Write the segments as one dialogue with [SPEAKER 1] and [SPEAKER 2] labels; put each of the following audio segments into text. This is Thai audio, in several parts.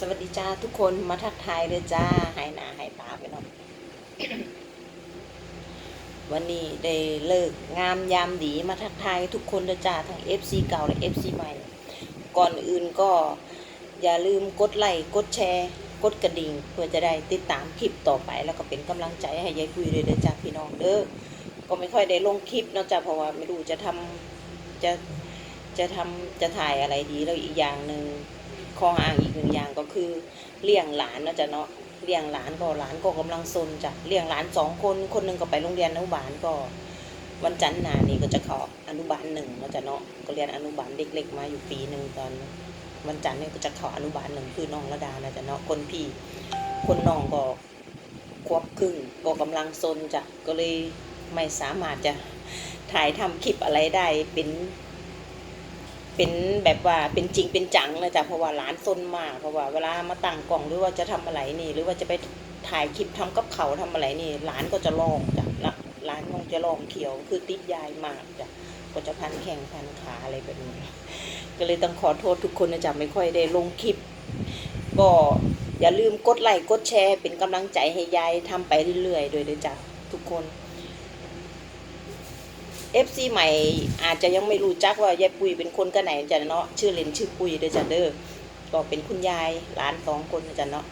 [SPEAKER 1] สวัสดีจ้าทุกคนมาทักทายเลยจ้าหายหนาหายตาไปเนาะวันนี้ได้เลิกงามยามดีมาทักทายทุกคนเลยจ้าทั้ง FC เก่าและ FC ใหม่ ก่อนอื่นก็อย่าลืมกดไลค์กดแชร์ กดกระดิ่ง เพื่อจะได้ติดตามคลิปต่อไป แล้วก็เป็นกำลังใจให้ยายคุยเลยเด้อจ้าพี่น้องเด้อก็ไม่ค่อยได้ลงคลิปเนอกจากเพราะว่าไม่รู้จะทำจะจะทำจะถ่ายอะไรดีแล้วอีกอย่างหนึ่ง ข้ออ้างอีกหนึ่งอย่างก็คือเลี้ยงหลานนะจ้ะเนาะเลี้ยงหลานก็หลานก็กำลังซนจ้ะเลี้ยงหลานสองคนคนหนึ่งก็ไปโรงเรียนอนุบาลก็ วันจันทร์หน้านี่ก็จะเข้าอนุบาลหนึ่งนะจ้ะเนาะก็เรียนอนุบาลเด็กๆมาอยู่ปีหนึ่งตอน วันจันทร์นี่ก็จะเข้าอนุบาลหนึ่งคือน้องระดานะจ้ะเนาะคนพี่คนน้องก็ควบครึ่งก็กำลังซนจ้ะก็เลยไม่สามารถจะถ่ายทำคลิปอะไรได้เป็น เป็นแบบว่าเป็นจริงเป็นจังนะจ๊ะเพราะว่าร้านซนมากเพราะว่าเวลามาตั้งกล่องหรือว่าจะทำอะไรนี่ หรือว่าจะไปถ่ายคลิปทำกับเขาวทำอะไรนี่ร้านก็จะลองจ้ะละร้านคงจะลองเขียว คือติดยายมากจ้ะก็จะพันแข่งพันขาอะไรแบบนี้ก็เลยต้องขอโทษทุกคนนะจ๊ะไม่ค่อยได้ลงคลิป ก็อย่าลืมกดไลค์กดแชร์ เป็นกำลังใจให้ยายทำไปเรื่อยๆโดวยเด้อจ้ะทุกคน FC ใหม่อาจจะยังไม่รู้จักว่ายายปุยเป็นคนกันไหนจ้ะเนาะชื่อเล่นชื่อปุยเด้อจ้ะเด้อก็เป็นคุณยายหลานสองคนจ้ะเนาะ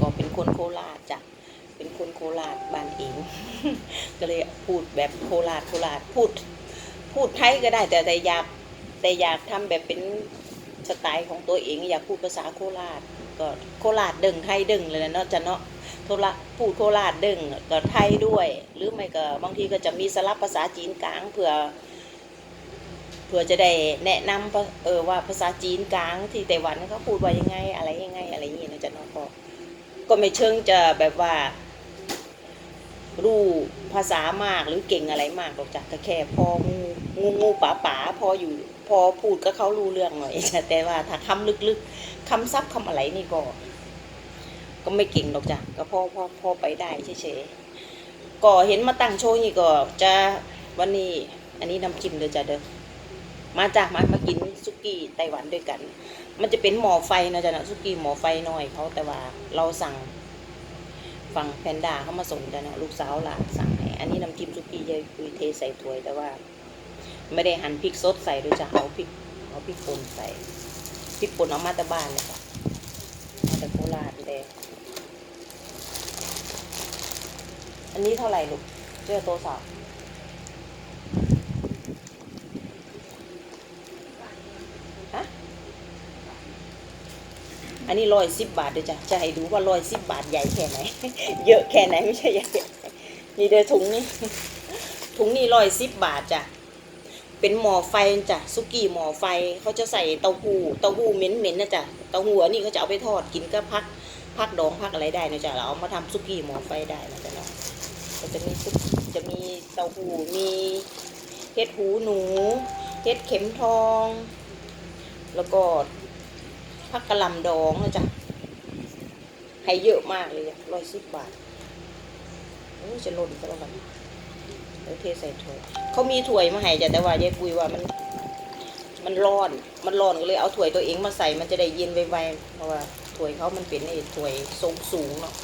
[SPEAKER 1] ก็เป็นคนโคราชจ้ะเป็นคนโคราชบ้านเอง ก็เลยพูดแบบโคราชโคราชพูด พูดไทยก็ได้แต่แต่อยากแต่อยากทำแบบเป็นสไตล์ของตัวเองอยากพูดภาษาโคราชก็โคราชดึงไทยดึงเลยนะเนาะจ้ะเนาะ โทรพูดโคราชดึงก็ไทยด้วย หรือไม่ก็บางทีก็จะมีสลับภาษาจีนกลางเผื่อเผื่อจะได้แนะนำเออว่าภาษาจีนกลางที่ไต้หวันเขาพูดว่ายังไง อะไรยังไง อะไรอย่างนี้นะจ๊ะน้องก็ก็ไม่เชิงจะแบบว่า รู้ภาษามากหรือเก่งอะไรมากหรอกจ้ะก็แค่พองูงูงูป๋าป๋าพออยู่ พอพูดก็เขารู้เรื่องหน่อยแต่ว่าถ้าคำลึกๆคำซับคำอะไรนี่ก็ ก็ไม่เก่งหรอกจ้ะก็พอพอพอไปได้เฉยๆก็เห็นมาตั้งโชว์นี่ก็จะวันนี้อันนี้น้ำจิ้มเด้อจ้ะเด้อมาจ้ะมามากินซุกี้ไต้หวันด้วยกัน มันจะเป็นหม้อไฟนะจ๊ะนะซุกี้หม้อไฟหน้อยเขาแต่ว่าเราสั่งฝั่งแพนด้าเขามาส่งจ้ะเนาะลูกสาวหลานสั่งให้อันนี้น้ำจิ้มซุกี้ยายคุยเทใส่ถ้วยแต่ว่า ไม่ได้หั่นพริกสดใส่ด้วยจ้ะเอาพริกเอาพริกป่นใส่พริกป่นเอามาต่บ้านเลยจ้ะมาต่โคราชเลย อันนี้เท่าไหร่ลูกเจอตัวสอบฮะอันนี้ร้อยสิบบาทเดี๋ยวจะจะให้ดูว่าร้อยสิบบาทใหญ่แค่ไหน เยอะแค่ไหนไม่ใช่ใหญ่นี่เดี๋ยวถุงนี้ถุงนี้ร้อยสิบบาทจ้ะเป็นหม้อไฟจ้ะซุกี้หม้อไฟเขาจะใส่เต้าหู้เต้าหู้เหม็นๆนะจ๊ะเต้าหู้อันนี้เขาจะเอาไปทอดกินก็พักพักดองพักอะไรได้นะจ๊ะเราเอามาทำซุกี้หม้อไฟได้นะจ๊ะเนาะ ก็จะมีซุปจะมีเต้าหู้มีเห็ดหูหนูเห็ดเข็มทอง แล้วก็ผักกะหล่ำดองนะจ๊ะให้เยอะมากเลยร้อยสิบบาทโอ้จะล่นซะแล้วกันเดี๋ยวเทใส่ถ้วยเขามีถ้วยมาให้จ้ะแต่ว่ายายปุยว่ามัน มันร้อน มันร้อนก็เลยเอาถ้วยตัวเองมาใส่มันจะได้เย็นไวๆเพราะว่าถ้วยเขามันเป็นไอ้ถ้วยทรงสูงเนาะ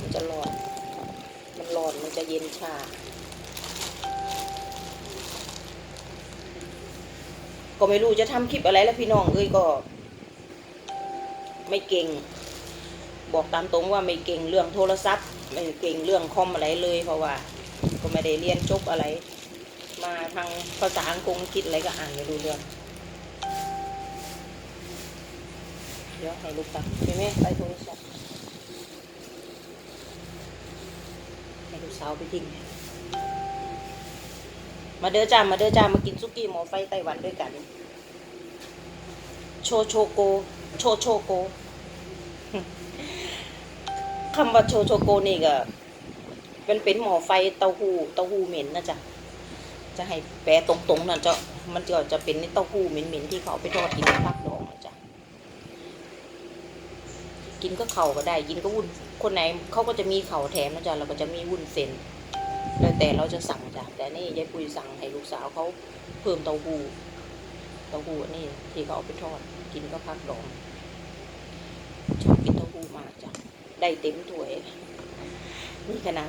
[SPEAKER 1] มันจะร้อน ร้อนมันจะเย็นชา ก็ไม่รู้จะทำคลิปอะไรแล้วพี่น้องเอ้ยก็ ไม่เก่ง บอกตามตรงว่าไม่เก่งเรื่องโทรศัพท์ ไม่เก่งเรื่องคอมอะไรเลย เพราะว่า ก็ไม่ได้เรียนจบอะไร มาทางภาษาอังกฤษคิดอะไรก็อ่านไม่รู้เรื่องเดี๋ยวให้ลูกตักใช่ไหมไปโทรศัพท์ ให้ลูก สาวไปทิ้ง มาเด้อจ้า มาเด้อจ้า มากินซุกี้หมอไฟไต้หวันด้วยกัน โชโชโก โชโชโกคำว่าโชโชโกนี่ก็เป็นเป็นหมอไฟเต้าหู้เต้าหู้เหม็นนะจ๊ะ จะให้แปลตรงๆนั่นจะมันก็จะเป็นเต้าหู้เหม็นๆที่เขาไปทอดกินกับผักดองนะจ๊ะ กินก็เข่าก็ได้ กินก็วุ้นคนไหนเขาก็จะมีเข่าแถมนะจ๊ะเราก็จะมีวุ้นเส้นแล้วแต่เราจะสั่งจ้ะแต่นี่ยายปุยสั่งให้ลูกสาวเขาเพิ่มเต้าหู้เต้าหู้นนี่ที่เขาเอาไปทอด กินก็พักดองชอบกินเต้าหู้มากจ้ะได้เต็มถ้วย นี่ขนาด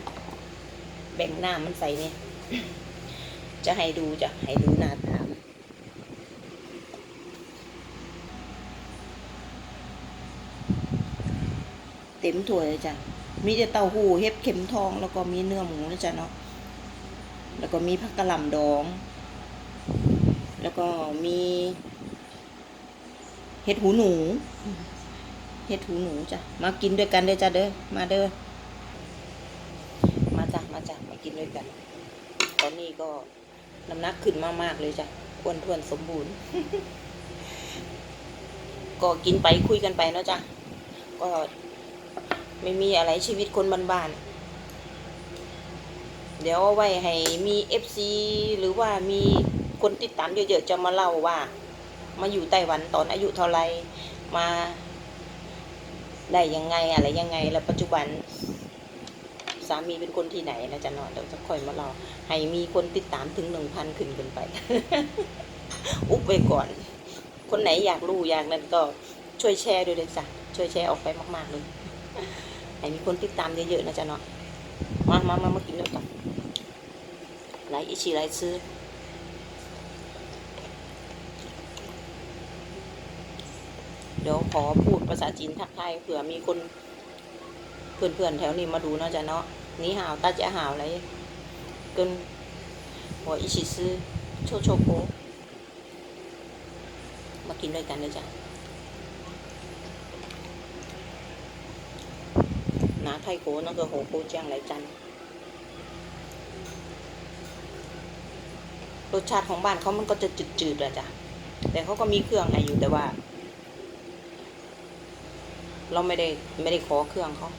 [SPEAKER 1] แบ่งหน้ามันใส่เนี่ยจะให้ดูจ้ะให้ดูหน้าตาม เต็มถ้วยเลยจ้ะมีแต่เต้าหู้เห็บเข็มทอง แล้วก็มีเนื้อหมูนะจ๊ะเนาะแล้วก็มีผักกะหล่ำดอง แล้วก็มีเห็ดหูหนูเห็ดหูหนูจ้ะมากินด้วยกันเด้อจ้ะเด้อมาเด้อมาจ้ะมาจ้ะมากินด้วยกัน ตอนนี้ก็น้ำหนักขึ้นมากๆเลยจ้ะอ้วนท้วนสมบูรณ์ ก็กินไปคุยกันไปเนาะจ้ะก็ ไม่มีอะไรชีวิตคนบ้านๆ เดี๋ยวเอาไว้ให้มีเอฟซีหรือว่ามีคนติดตามเยอะๆจะมาเล่าว่า มาอยู่ไต้หวันตอนอายุเท่าไรมาได้ยังไงอะไรยังไง แล้วปัจจุบันสามีเป็นคนที่ไหนนะจ๊ะนาะเดี๋ยวจะค่อยมาเล่าให้มีคนติดตามถึงหนึ่งพันขึ้นขึ้นไป อุบไว้ก่อน คนไหนอยากรู้อยากนั้นก็ช่วยแชร์ด้วยเลยจ้ะช่วยแชร์ออกไปมาก ๆ เลย ให้มีคนติดตามเยอะๆนะจ๊ะเนาะมามามามากินด้วยกันไลค์อิชิไลค์ซื้อเดี๋ยวขอพูดภาษาจีนทักทายเผื่อมีคนเพื่อนๆแถวนี้มาดูนะจ๊ะเนาะนี่หาวตาจะหาวอะไรกินหัวอิชิซื้อโชโชโกมากินด้วยกันเลยจ้ะ นาไทยโกนั่นก็โหโกแจ้งหลจันรสชาติของบ้านเขามันก็จะจืดๆอะจ้ะ แต่เขาก็มีเครื่องให้อยู่แต่ว่า เราไม่ได้ไม่ได้ขอเครื่องเขา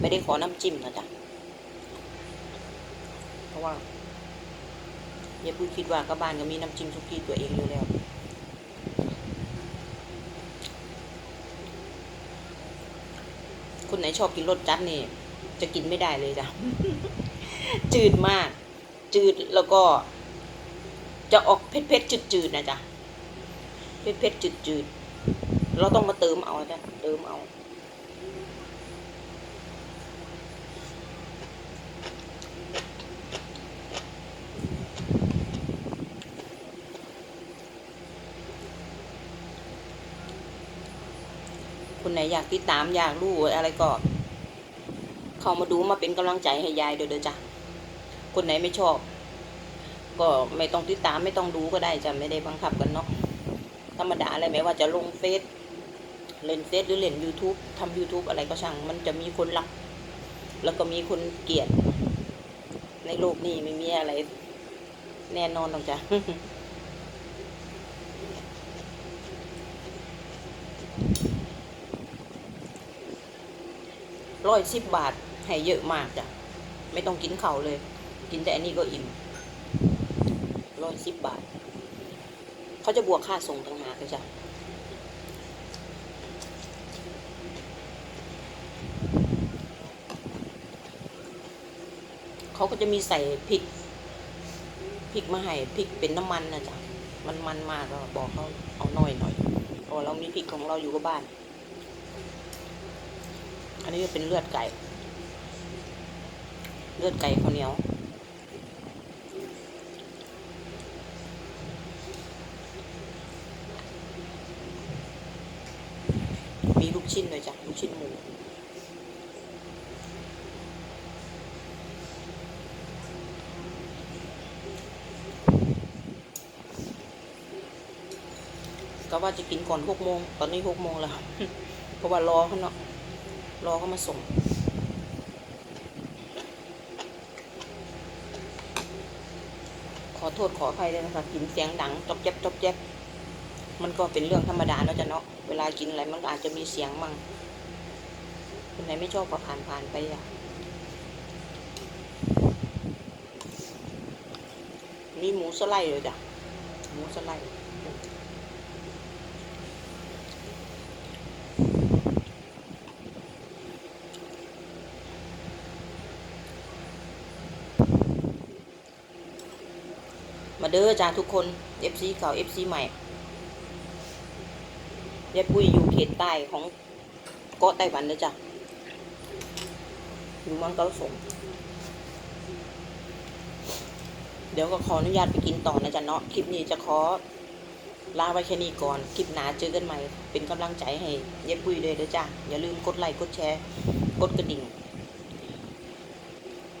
[SPEAKER 1] ไม่ได้ขอน้ำจิ้มนะจ๊ะ เพราะว่าอย่าพูดคิดว่ากับบ้านก็มีน้ำจิ้มซุกี้ตัวเองอยู่แล้ว คนไหนชอบกินรสจัดนี่จะกินไม่ได้เลยจ้ะ จืดมาก จืดแล้วก็ จะออกเผ็ดๆจืดๆนะจ๊ะเผ็ดเผ็ดจืดจืดๆเราต้องมาเติมเอาจ้ะเติมเอา ไหนอยากติดตามอยากรู้อะไรก็ เข้ามาดูมาเป็นกำลังใจให้ยายเด้อเด้อจ้ะคนไหนไม่ชอบ ก็ไม่ต้องติดตามไม่ต้องดูก็ได้จ้ะไม่ได้บังคับกันเนาะธรรมดาอะไรไม่ว่าจะลงเฟซเล่นเฟซหรือเล่น YouTube ทำ YouTube อะไรก็ช่าง มันจะมีคนรัก แล้วก็มีคนเกลียด ในโลกนี้ไม่มีอะไร แน่นอนหรอกจ้ะ ร้อยสิบบาทให้เยอะมากจ้ะไม่ต้องกินเข่าเลย กินแต่อันนี้ก็อิ่มร้อยสิบบาท เขาจะบวกค่าส่งต่างหากเลยจ้ะเขาก็จะมีใส่พริกพริกมาให้พริกเป็นน้ำมันนะจ๊ะมันมันมากก็บอกเขาเอาหน่อยหน่อยพราะเรามีพริกของเราอยู่กับบ้าน อันนี้จะเป็นเลือดไก่ เลือดไก่ข้าวเหนียวมีลูกชิ้นเลยจ้ะลูกชิ้นหมูก็ว่าจะกินก่อนหกโมง ตอนนี้หกโมงแล้ว เพราะว่ารอเขาเนาะ รอเขามาส่ง ขอโทษขออภัยด้วยนะคะกินเสียงดังจบเจ็บจบเจ็บมันก็เป็นเรื่องธรรมดาเนาะจ้ะเนาะเวลากินอะไรมันอาจจะมีเสียงมั่งคนไหนไม่ชอบก็ผ่านผ่านไปอะมีหมูสไลด์เลยจ้ะหมูสไลด์ มาเด้อจ้าทุกคน FC เก่า FC ใหม่ยายปุ้ยอยู่เขตใต้ของเกาะไต้หวันเลยจ้ะอยู่เมืองเกาสงเดี๋ยวก็ขออนุญาตไปกินต่อนะจ๊ะเนาะ คลิปนี้จะขอลาไว้แค่นี้ก่อน คลิปหน้าเจอกันใหม่ เป็นกำลังใจให้ยายปุ้ยเลยเด้อจ้ะ อย่าลืมกดไลค์ กดแชร์ กดกระดิ่ง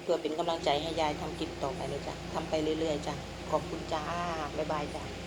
[SPEAKER 1] เพื่อเป็นกำลังใจให้ยายทำคลิปต่อไปเลยจ้ะทำไปเรื่อยๆจ้ะ ขอบคุณจ้า บ๊ายบายจ้า